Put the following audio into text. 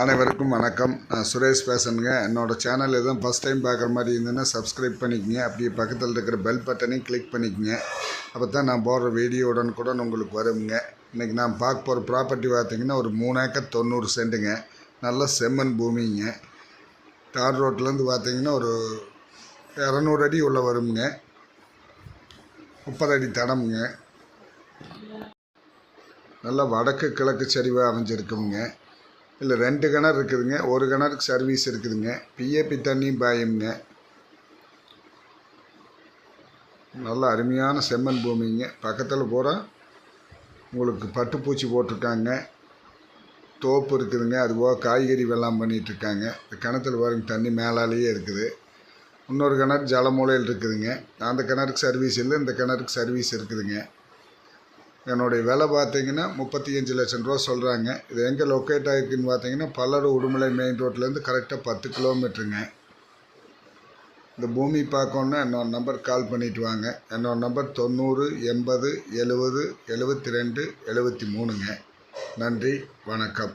அனைவருக்கும் வணக்கம். நான் சுரேஷ் பேசணுங்க என்னோடய சேனல் எதுவும் ஃபஸ்ட் டைம் பார்க்குற மாதிரி இருந்ததுன்னா சப்ஸ்கிரைப் பண்ணிக்கங்க. அப்படியே பக்கத்தில் இருக்கிற பெல் பட்டனையும் கிளிக் பண்ணிக்கங்க. அப்போ தான் நான் போடுற வீடியோ கூட உங்களுக்கு வருங்க. இன்றைக்கி நான் பார்க்க போகிற ப்ராப்பர்ட்டி பார்த்தீங்கன்னா ஒரு மூணு ஏக்கர் தொண்ணூறு சென்ட்டுங்க நல்ல செம்மண் பூமிங்க. தார் ரோட்லேருந்து பார்த்திங்கன்னா ஒரு இரநூறு அடி உள்ளே வருங்க. முப்பது அடி தடமுங்க. நல்லா வடக்கு கிழக்கு சரிவாக அமைஞ்சிருக்குங்க. இல்லை ரெண்டு கிணறு இருக்குதுங்க. ஒரு கிணறுக்கு சர்வீஸ் இருக்குதுங்க. பிஏபி தண்ணியும் பாயுங்க. நல்ல அருமையான செம்மண் பூமிங்க. பக்கத்தில் பூரா உங்களுக்கு பட்டுப்பூச்சி போட்டிருக்காங்க. தோப்பு இருக்குதுங்க. அதுபோக காய்கறி வெள்ளம் பண்ணிகிட்ருக்காங்க இந்த கிணத்துல பாருங்க தண்ணி மேலாலேயே இருக்குது. இன்னொரு கிணறு ஜலமூலையில் இருக்குதுங்க. அந்த கிணறுக்கு சர்வீஸ் இல்லை இந்த கிணறுக்கு சர்வீஸ் இருக்குதுங்க. என்னுடைய விலை பார்த்தீங்கன்னா முப்பத்தி அஞ்சு லட்சம் ரூபா சொல்கிறாங்க இது எங்கே லொக்கேட் ஆகிருக்குன்னு பார்த்தீங்கன்னா பல்லடு உடுமலை மெயின் ரோட்லேருந்து கரெக்டாக பத்து கிலோமீட்டருங்க இந்த பூமி பார்க்கணுன்னா என்னோட நம்பர் கால் பண்ணிட்டு வாங்க. என்னோட நம்பர் தொண்ணூறு எண்பது எழுபது எழுபத்தி ரெண்டு எழுபத்தி மூணுங்க. நன்றி வணக்கம்.